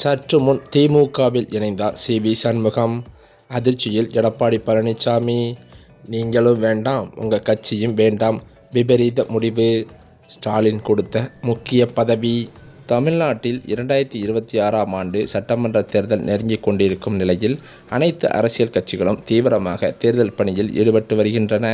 சற்று முன் திமுகவில் இணைந்தார் சி வி சண்முகம். அதிர்ச்சியில் எடப்பாடி பழனிசாமி நீங்களும் வேண்டாம் உங்கள் கட்சியும் வேண்டாம் விபரீத முடிவு. ஸ்டாலின் கொடுத்த முக்கிய பதவி. தமிழ்நாட்டில் இரண்டாயிரத்தி இருபத்தி ஆறாம் ஆண்டு சட்டமன்ற தேர்தல் நெருங்கிக் கொண்டிருக்கும் நிலையில் அனைத்து அரசியல் கட்சிகளும் தீவிரமாக தேர்தல் பணியில் ஈடுபட்டு வருகின்றன.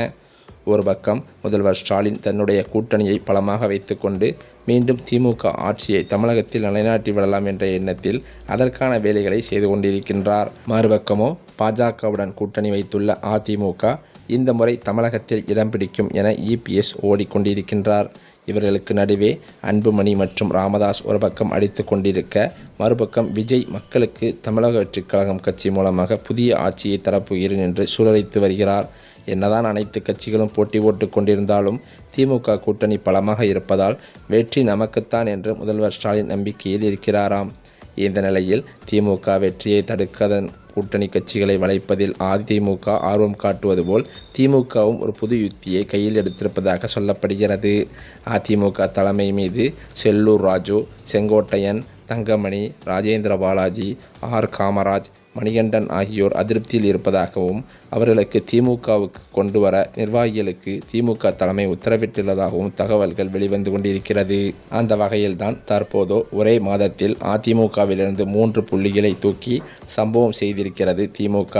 ஒரு பக்கம் முதல்வர் ஸ்டாலின் தன்னுடைய கூட்டணியை பலமாக வைத்துக்கொண்டு மீண்டும் திமுக ஆட்சியை தமிழகத்தில் நிலைநாட்டி விடலாம் என்ற எண்ணத்தில் அதற்கான வேலைகளை செய்து கொண்டிருக்கின்றார். மறுபக்கமோ பாஜகவுடன் கூட்டணி வைத்துள்ள அதிமுக இந்த முறை தமிழகத்தில் இடம் பிடிக்கும் என இபிஎஸ் ஓடிக்கொண்டிருக்கின்றார். இவர்களுக்கு நடுவே அன்புமணி மற்றும் ராமதாஸ் ஒரு பக்கம் அடித்து கொண்டிருக்க மறுபக்கம் விஜய் மக்களுக்கு தமிழக வெற்றிக் கழகம் கட்சி மூலமாக புதிய ஆட்சியை தரப்போகிறேன் என்று சூழலித்து வருகிறார். என்னதான் அனைத்து கட்சிகளும் போட்டி போட்டுக் கொண்டிருந்தாலும் திமுக கூட்டணி பலமாக இருப்பதால் வெற்றி நமக்குத்தான் என்று முதல்வர் ஸ்டாலின் நம்பிக்கையில் இருக்கிறாராம். இந்த நிலையில் திமுக வெற்றியை தடுக்கதன் கூட்டணி கட்சிகளை வளைப்பதில் அதிமுக ஆர்வம் காட்டுவது போல் திமுகவும் ஒரு புது யுக்தியை கையில் எடுத்திருப்பதாக சொல்லப்படுகிறது. அதிமுக தலைமை மீது செல்லூர் ராஜு செங்கோட்டையன் தங்கமணி ராஜேந்திர பாலாஜி ஆர். காமராஜ் மணிகண்டன் ஆகியோர் அதிருப்தியில் இருப்பதாகவும் அவர்களுக்கு திமுகவுக்கு கொண்டு வர நிர்வாகிகளுக்கு திமுக தலைமை உத்தரவிட்டுள்ளதாகவும் தகவல்கள் வெளிவந்து கொண்டிருக்கிறது. அந்த வகையில்தான் தற்போதோ ஒரே மாதத்தில் அதிமுகவிலிருந்து மூன்று புள்ளிகளை தூக்கி சம்பவம் செய்திருக்கிறது திமுக.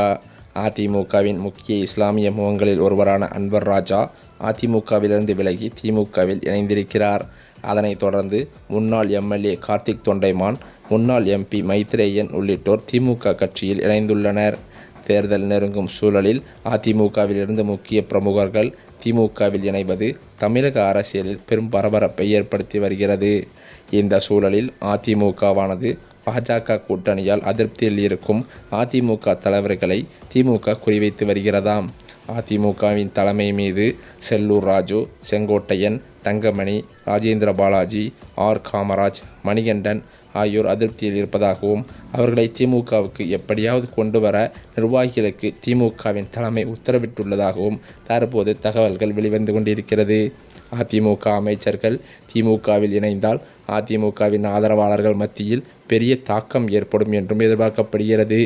அதிமுகவின் முக்கிய இஸ்லாமிய முகங்களில் ஒருவரான அன்வர் ராஜா அதிமுகவிலிருந்து விலகி திமுகவில் இணைந்திருக்கிறார். அதனைத் தொடர்ந்து முன்னாள் எம்எல்ஏ கார்த்திக் தொண்டைமான் முன்னாள் எம்பி மைத்ரேயன் உள்ளிட்டோர் திமுக கட்சியில் இணைந்துள்ளனர். தேர்தல் நெருங்கும் சூழலில் அதிமுகவிலிருந்து முக்கிய பிரமுகர்கள் திமுகவில் இணைவது தமிழக அரசியலில் பெரும் பரபரப்பை ஏற்படுத்தி வருகிறது. இந்த சூழலில் அதிமுகவானது பாஜக கூட்டணியால் அதிருப்தியில் இருக்கும் அதிமுக தலைவர்களை திமுக குறிவைத்து வருகிறதாம். அதிமுகவின் தலைமை மீது செல்லூர் ராஜு செங்கோட்டையன் தங்கமணி ராஜேந்திர பாலாஜி ஆர். காமராஜ் மணிகண்டன் ஆகியோர் அதிருப்தியில் இருப்பதாகவும் அவர்களை திமுகவுக்கு எப்படியாவது கொண்டு வர நிர்வாகிகளுக்கு திமுகவின் தலைமை உத்தரவிட்டுள்ளதாகவும் தற்போது தகவல்கள் வெளிவந்து கொண்டிருக்கிறது. அதிமுக அமைச்சர்கள் திமுகவில் இணைந்தால் அதிமுகவின் ஆதரவாளர்கள் மத்தியில் பெரிய தாக்கம் ஏற்படும் என்றும் எதிர்பார்க்கப்படுகிறது.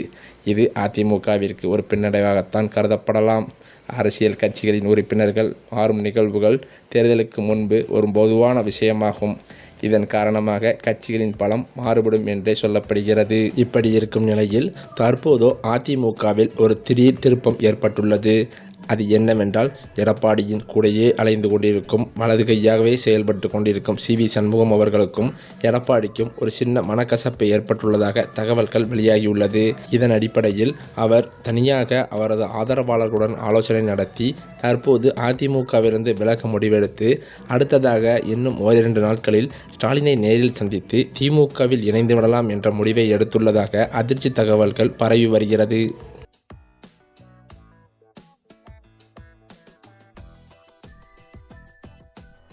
இது அதிமுகவிற்கு ஒரு பின்னடைவாகத்தான் கருதப்படலாம். அரசியல் கட்சிகளின் உறுப்பினர்கள் மாறும் நிகழ்வுகள் தேர்தலுக்கு முன்பு ஒரு பொதுவான விஷயமாகும். இதன் காரணமாக கட்சிகளின் பலம் மாறுபடும் என்றே சொல்லப்படுகிறது. இப்படி இருக்கும் நிலையில் தற்போதோ அதிமுகவில் ஒரு திடீர் திருப்பம் ஏற்பட்டுள்ளது. அது என்னவென்றால் எடப்பாடியின் கூடையே அலைந்து கொண்டிருக்கும் வலது கையாகவே செயல்பட்டு கொண்டிருக்கும் சி வி சண்முகம் அவர்களுக்கும் எடப்பாடிக்கும் ஒரு சின்ன மனக்கசப்பு ஏற்பட்டுள்ளதாக தகவல்கள் வெளியாகியுள்ளது. இதன் அடிப்படையில் அவர் தனியாக அவரது ஆதரவாளர்களுடன் ஆலோசனை நடத்தி தற்போது அதிமுகவிலிருந்து விலக முடிவெடுத்து அடுத்ததாக இன்னும் ஓரிரண்டு நாட்களில் ஸ்டாலினை நேரில் சந்தித்து திமுகவில் இணைந்து விடலாம் என்ற முடிவை எடுத்துள்ளதாக அதிர்ச்சி தகவல்கள் பரவி வருகிறது.